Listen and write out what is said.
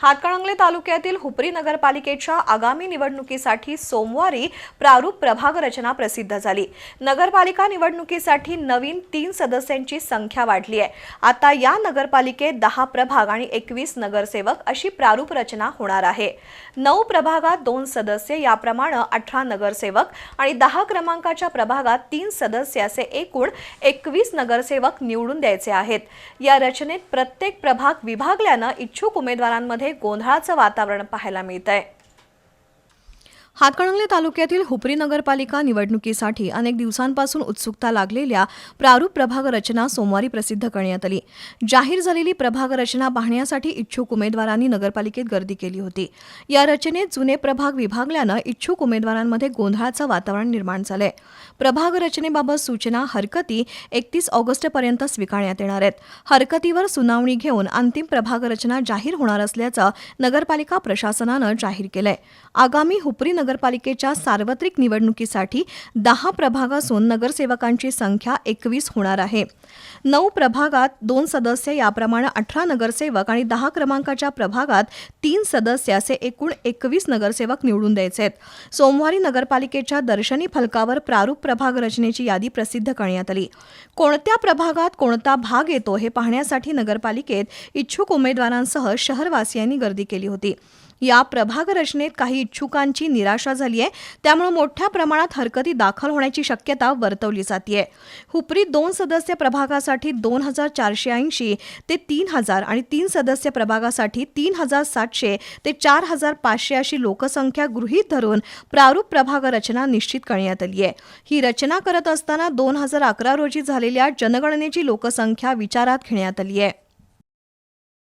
हातकणंगले तालुक्यातील हुपरी नगरपालिकेच्या आगामी निवडणुकीसाठी सोमवारी प्रारूप प्रभाग रचना प्रसिद्ध झाली. नगरपालिका निवडणुकीसाठी नवीन तीन सदस्यांची संख्या वाढली आहे. आता या नगरपालिकेत दहा प्रभाग आणि एकवीस नगरसेवक अशी प्रारूप रचना होणार आहे. नऊ प्रभागात दोन सदस्य याप्रमाणे अठरा नगरसेवक आणि दहा क्रमांकाच्या प्रभागात तीन सदस्य असे एकूण एकवीस नगरसेवक निवडून द्यायचे आहेत. या रचनेत प्रत्येक प्रभाग विभागल्यानं इच्छुक उमेदवारांमध्ये गोंधळाचं वातावरण पाहायला मिळत आहे हातकणंगले तालुक्यातील हुपरी नगरपालिका निवडणुकीसाठी अनेक दिवसांपासून उत्सुकता लागलेल्या प्रारूप प्रभाग रचना सोमवारी प्रसिद्ध करण्यात आली. जाहीर झालेली प्रभाग रचना पाहण्यासाठी इच्छुक उमेदवारांनी नगरपालिकेत गर्दी केली होती. या रचनेत जुने प्रभाग विभागल्यानं इच्छुक उमेदवारांमध्ये गोंधळाचं वातावरण निर्माण झालंय. प्रभाग रचनेबाबत सूचना हरकती एकतीस ऑगस्टपर्यंत स्वीकारण्यात येणार आहेत. हरकतीवर सुनावणी घेऊन अंतिम प्रभाग रचना जाहीर होणार असल्याचं नगरपालिका प्रशासनानं जाहीर केलंय. आगामी हुपरी महानगरपालिकेच्या सार्वत्रिक निवडणुकीसाठी दहा प्रभाग असून नगरसेवकांची संख्या एकवीस होणार आहे. नऊ प्रभागात दोन सदस्य याप्रमाणे अठरा नगरसेवक आणि दहा क्रमांकाच्या प्रभागात तीन सदस्य असे एकूण एकवीस नगरसेवक निवडून द्यायचे आहेत. सोमवारी नगरपालिकेच्या दर्शनी फलकावर प्रारूप प्रभाग रचनेची यादी प्रसिद्ध करण्यात आली. कोणत्या प्रभागात कोणता भाग येतो हे पाहण्यासाठी नगरपालिकेत इच्छुक उमेदवारांसह शहरवासियांनी गर्दी केली होती. या प्रभाग रचनेत काही इच्छुकांची निराशा झाली आहे. त्यामुळे मोठ्या प्रमाणात हरकती दाखल होण्याची शक्यता वर्तवली जाते हुपरी दोन सदस्य प्रभागासाठी दोन हजार चारशे ऐंशी ते तीन हजार आणि तीन सदस्य प्रभागासाठी तीन हजार सातशे ते चार हजार पाचशे अशी लोकसंख्या गृहीत धरून प्रारूप प्रभाग रचना निश्चित करण्यात आली आहे. ही रचना करत असताना दोन हजार अकरा रोजी झालेल्या जनगणनेची लोकसंख्या विचारात घेण्यात आली आहे.